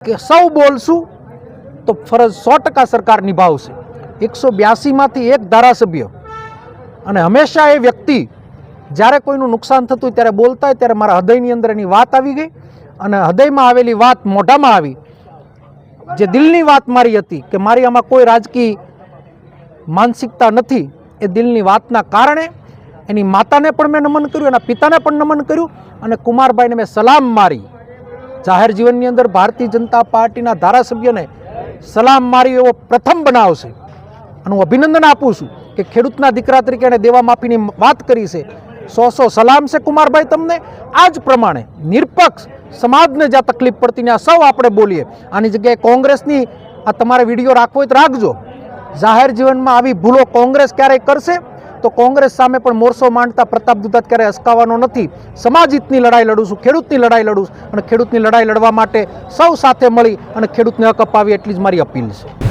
કે સૌ બોલશું, તો ફરજ સો ટકા સરકાર નિભાવશે. એકસો બ્યાસીમાંથી એક ધારાસભ્ય. અને હંમેશા એ વ્યક્તિ, જ્યારે કોઈનું નુકસાન થતું હોય ત્યારે બોલતા હોય, ત્યારે મારા હૃદયની અંદર એની વાત આવી ગઈ. અને હૃદયમાં આવેલી વાત મોઢામાં આવી. જે દિલની વાત મારી હતી, કે મારી આમાં કોઈ રાજકીય માનસિકતા નથી, એ દિલની વાતના કારણે એની માતાને પણ મેં નમન કર્યું, એના પિતાને પણ નમન કર્યું, અને કુમારભાઈને મેં સલામ મારી. જાહેર જીવનની અંદર ભારતીય જનતા પાર્ટીના ધારાસભ્યને સલામ મારી એવો પ્રથમ બનાવ છે. અને હું અભિનંદન આપું છું કે ખેડૂતના દીકરા તરીકે એણે દેવા માફીની વાત કરી છે. સો સો સલામ છે કુમારભાઈ તમને. આ જ પ્રમાણે નિરપક્ષ સમાજને જ્યાં તકલીફ પડતી ત્યાં સૌ આપણે બોલીએ. આની જગ્યાએ કોંગ્રેસની આ તમારે વીડિયો રાખવો હોય તો રાખજો. જાહેર જીવનમાં આવી ભૂલો કોંગ્રેસ ક્યારેય કરશે? તો કોંગ્રેસ સામે પણ મોરસો માંડતા પ્રતાપ દુધાત ક્યારેય અસકાવવાનો નથી? સમાજ હિતની લડાઈ લડું છું, ખેડૂતની લડાઈ લડું છું. અને ખેડૂતની લડાઈ લડવા માટે સૌ સાથે મળી અને ખેડૂતને હક અપાવી એટલી જ મારી અપીલ છે.